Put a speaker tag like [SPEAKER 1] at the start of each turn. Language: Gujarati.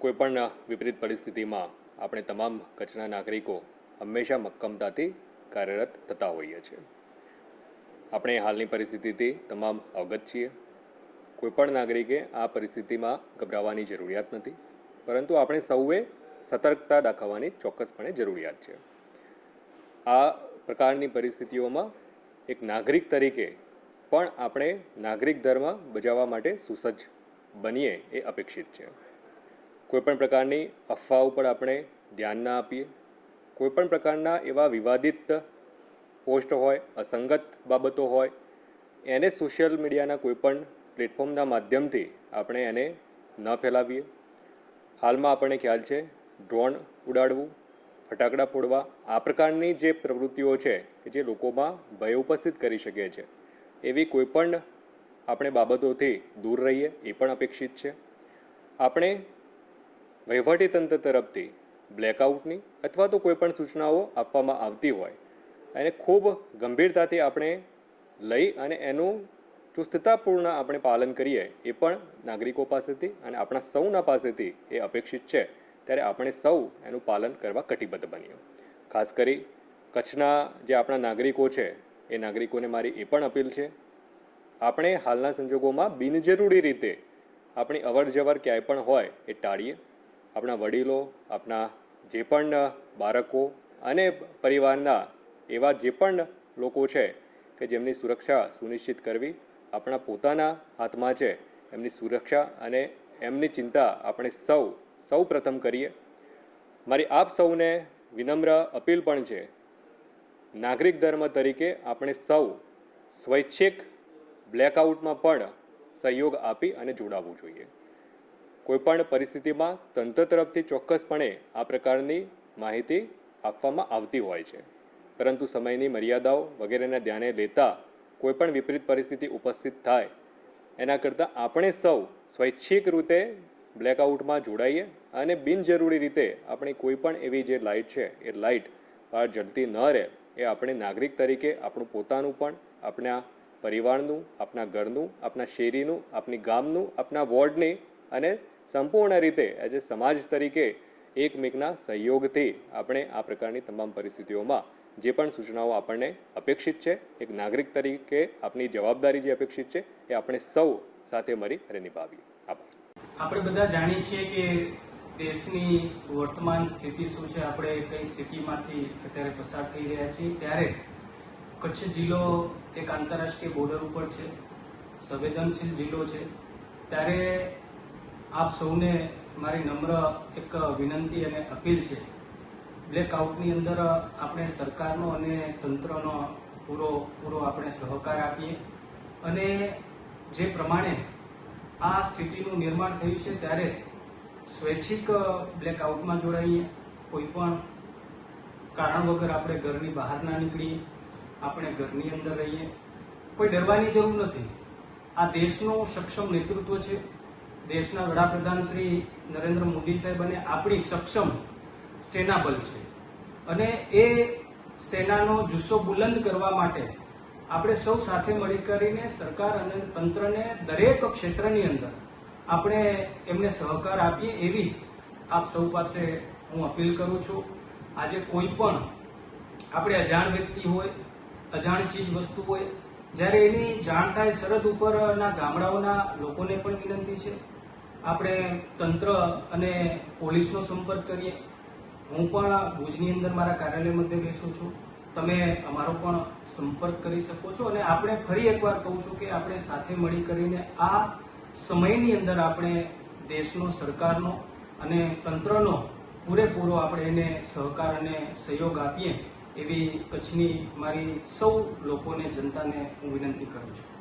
[SPEAKER 1] કોઈપણ વિપરીત પરિસ્થિતિમાં આપણે તમામ કચ્છના નાગરિકો હંમેશા મક્કમતાથી કાર્યરત થતા હોઈએ છીએ. આપણે હાલની પરિસ્થિતિથી તમામ અવગત છીએ. કોઈપણ નાગરિકે આ પરિસ્થિતિમાં ગભરાવાની જરૂરિયાત નથી, પરંતુ આપણે સૌએ સતર્કતા દાખવવાની ચોક્કસપણે જરૂરિયાત છે. આ પ્રકારની પરિસ્થિતિઓમાં એક નાગરિક તરીકે પણ આપણે નાગરિક ધર્મ બજાવવા માટે સુસજ્જ બનીએ એ અપેક્ષિત છે. કોઈપણ પ્રકારની અફવા ઉપર આપણે ધ્યાન ના આપીએ. કોઈપણ પ્રકારના એવા વિવાદિત પોસ્ટ હોય, અસંગત બાબતો હોય, એને સોશિયલ મીડિયાના કોઈપણ પ્લેટફોર્મના માધ્યમથી આપણે એને ન ફેલાવીએ. હાલમાં આપણને ખ્યાલ છે, ડ્રોન ઉડાડવું, ફટાકડા ફોડવા, આ પ્રકારની જે પ્રવૃત્તિઓ છે કે જે લોકોમાં ભય ઉપસ્થિત કરી શકે છે. એવી કોઈપણ આપણે બાબતોથી દૂર રહીએ એ પણ અપેક્ષિત છે. આપણે વહીવટીતંત્ર તરફથી બ્લેકઆઉટની અથવા તો કોઈપણ સૂચનાઓ આપવામાં આવતી હોય. એને ખૂબ ગંભીરતાથી આપણે લઈ અને એનું ચુસ્તતાપૂર્ણ આપણે પાલન કરીએ એ પણ નાગરિકો પાસેથી અને આપણા સૌના પાસેથી એ અપેક્ષિત છે. ત્યારે આપણે સૌ એનું પાલન કરવા કટિબદ્ધ બનીએ. ખાસ કરી કચ્છના જે આપણા નાગરિકો છે, એ નાગરિકોને મારી એ પણ અપીલ છે. આપણે હાલના સંજોગોમાં બિનજરૂરી રીતે આપણી અવર જવર ક્યાંય પણ હોય એ ટાળીએ. આપણા વડીલો, આપણા જે પણ બાળકો અને પરિવારના એવા જે પણ લોકો છે કે જેમની સુરક્ષા સુનિશ્ચિત કરવી આપણા પોતાના હાથમાં છે, એમની સુરક્ષા અને એમની ચિંતા આપણે સૌ સૌ પ્રથમ કરીએ. મારી આપ સૌને વિનમ્ર અપીલ પણ છે, નાગરિક ધર્મ તરીકે આપણે સૌ સ્વૈચ્છિક બ્લેકઆઉટમાં પણ સહયોગ આપી અને જોડાવવું જોઈએ. કોઈપણ પરિસ્થિતિમાં તંત્ર તરફથી ચોક્કસપણે આ પ્રકારની માહિતી આપવામાં આવતી હોય છે. પરંતુ સમયની મર્યાદાઓ વગેરેને ધ્યાને લેતા કોઈપણ વિપરીત પરિસ્થિતિ ઉપસ્થિત થાય, એના કરતાં આપણે સૌ સ્વૈચ્છિક રીતે બ્લેકઆઉટમાં જોડાઈએ અને બિનજરૂરી રીતે આપણી કોઈપણ એવી જે લાઇટ છે, એ લાઇટ બહાર જલતી ન રહે, એ આપણે નાગરિક તરીકે આપણું પોતાનું પણ, આપણા પરિવારનું, આપણા ઘરનું, આપણા શેરીનું, આપણી ગામનું, આપણા વોર્ડની અને સંપૂર્ણ રીતે આજે સમાજ તરીકે એકમેકના સહયોગથી આપણે આ પ્રકારની તમામ પરિસ્થિતિઓમાં જે પણ સૂચનાઓ આપણને અપેક્ષિત છે, એક નાગરિક તરીકે આપણી જવાબદારી જે અપેક્ષિત છે, એ આપણે સૌ સાથે મળી અને નિભાવીએ. આભાર.
[SPEAKER 2] આપણે બધા જાણીએ છીએ કે દેશની વર્તમાન સ્થિતિ શું છે. આપણે કઈ સ્થિતિમાંથી અત્યારે પસાર થઈ રહ્યા છીએ. ત્યારે કચ્છ જિલ્લો એક આંતરરાષ્ટ્રીય બોર્ડર ઉપર છે. સંવેદનશીલ જિલ્લો છે. ત્યારે આપ સૌને મારી નમ્ર એક વિનંતી અને અપીલ છે. બ્લેકઆઉટની અંદર આપણે સરકારનો અને તંત્રનો પૂરો પૂરો આપણે સહકાર આપીએ અને જે પ્રમાણે આ સ્થિતિનું નિર્માણ થયું છે ત્યારે સ્વૈચ્છિક બ્લેકઆઉટમાં જોડાઈએ, કોઈ પણ કારણ વગર આપણે ઘરની બહાર ના નીકળીએ, આપણે ઘરની અંદર રહીએ, કોઈ ડરવાની જરૂર નથી. આ દેશનું સક્ષમ નેતૃત્વ છે. દેશના વડાપ્રધાન શ્રી નરેન્દ્ર મોદી સાહેબ અને આપણી સક્ષમ સેનાબલ છે. અને એ સેનાનો જુસ્સો બુલંદ કરવા માટે આપણે સૌ સાથે મળી કરીને સરકાર અને તંત્રને દરેક ક્ષેત્રની અંદર આપણે એમને સહકાર આપીએ એવી આપ સૌ પાસે હું અપીલ કરું છું. આજે કોઈ પણ આપણે અજાણ વ્યક્તિ હોય, અજાણ ચીજ વસ્તુ હોય જ્યારે એની જાણ થાય સરહદ ઉપરના ગામડાઓના લોકોને પણ વિનંતી છે. આપણે તંત્ર અને પોલીસનો સંપર્ક કરીએ. હું પણ ભુજની અંદર મારા કાર્યાલય મધ્ય બેસું છું. તમે અમારો પણ સંપર્ક કરી શકો છો અને આપણે ફરી એકવાર કહું છું કે આપણે સાથે મળી કરીને આ સમયની અંદર આપણે દેશનો, સરકારનો અને તંત્રનો પૂરેપૂરો આપણે એને સહકાર અને સહયોગ આપીએ. એવી કચ્છની મારી સૌ લોકોને જનતાને હું વિનંતી કરું છું.